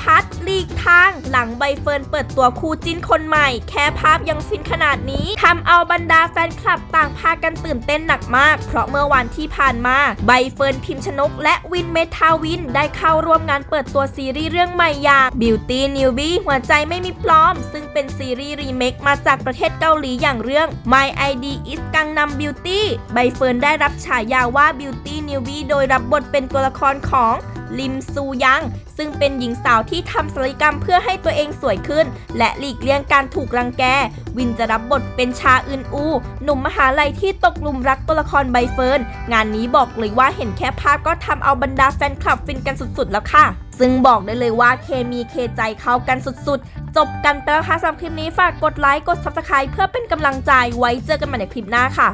พัฒน์ลีกทาง หลังใบเฟิร์นเปิดตัวคู่จิ้นคนใหม่ แค่ภาพยังฟินขนาดนี้ทำเอาบรรดาแฟนคลับต่างพากันตื่นเต้นหนักมาก เพราะเมื่อวันที่ผ่านมาใบเฟิร์นพิมพ์ชนก และวินเมทาวินได้เข้าร่วมงานเปิดตัวซีรีส์เรื่องใหม่อย่าง Beauty Newbie หัวใจไม่มีปลอม ซึ่งเป็นซีรีส์รีเมคมาจากประเทศเกาหลีอย่างเรื่อง My ID is Gangnam Beauty ใบเฟิร์นได้รับฉายาว่า Beauty Newbie โดยรับบทเป็นตัวละครของ ลิมซูยัง ซึ่งเป็นหญิงสาวที่ทำศัลยกรรมเพื่อให้ตัวเองสวยขึ้น และหลีกเลี่ยงการถูกรังแก วินจะรับบทเป็นชาอึนอู หนุ่มมหาลัยที่ตกหลุมรักตัวละครใบเฟิร์น งานนี้บอกเลยว่าเห็นแค่ภาพก็ทำเอาบรรดาแฟนคลับฟินกันสุดๆแล้วค่ะซึ่งบอกได้เลยว่าเคมีเคใจเข้ากันสุดๆ จบกันไปแล้วค่ะสำหรับคลิปนี้ฝากกดไลค์ กด subscribe เพื่อเป็นกำลังใจไว้เจอกันใหม่ในคลิปหน้าค่ะ